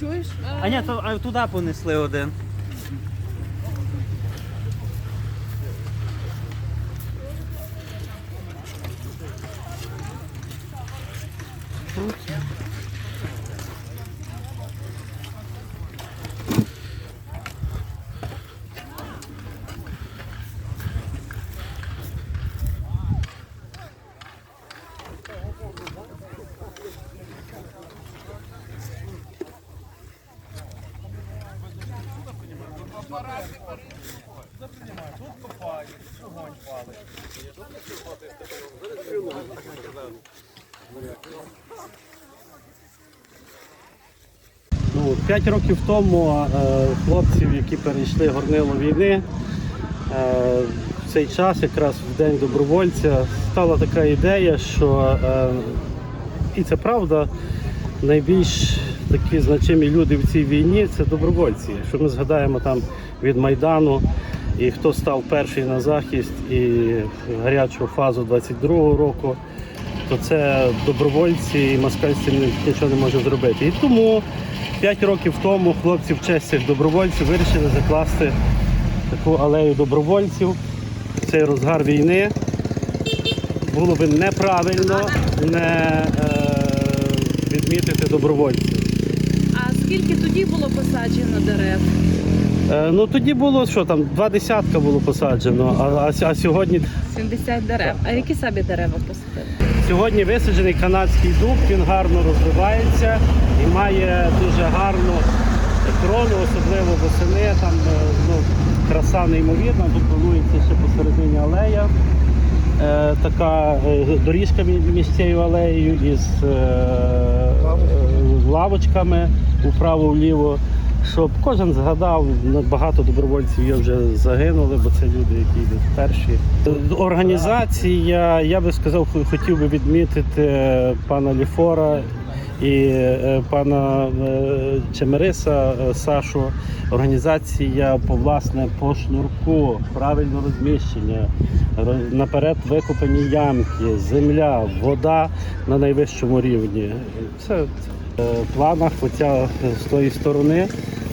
Чуєш? А ні, то а туди понесли один. Ну, П'ять років тому е, хлопців, які перейшли горнило війни, е, в цей час, якраз в День добровольця, стала така ідея, що е, і це правда, найбільш такі значимі люди в цій війні це добровольці. Що ми згадаємо там від Майдану, і хто став перший на захист і гарячу фазу 22-го року, то це добровольці і москальці нічого не може зробити. І тому 5 років тому хлопці в честь цих добровольців вирішили закласти таку алею добровольців цей розгар війни. Було би неправильно не е, відмітити добровольців. Скільки тоді було посаджено дерев? Е, ну тоді було що там, два десятка було посаджено, а, а, а сьогодні 70 дерев. А які самі дерева посадили? Сьогодні висаджений канадський дуб, він гарно розвивається і має дуже гарну крону, особливо восени. Там е, ну, краса неймовірна, тут планується ще посередині алея. Е, така е, доріжка мі- між цією алеєю із е, лавочками вправо-вліво. Щоб кожен згадав, ну, багато добровольців є вже загинули, бо це люди, які йдуть перші. Організація, я би сказав, хотів би відмітити е, пана Ліфора і е, пана е, Чемериса Сашу. Організація по власне по шнурку, правильне розміщення, наперед викопані ямки, земля, вода на найвищому рівні. Це в планах, оця з тої сторони,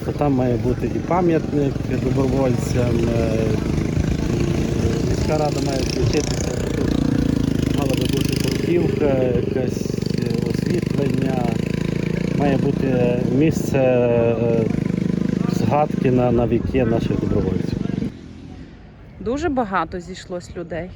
то там має бути і пам'ятник добровольцям. е, Міська рада має включитися. Тут мала би бути бруківка, якесь е, освітлення, має бути місце е, згадки на, на віки наших добровольців. Дуже багато зійшлось людей.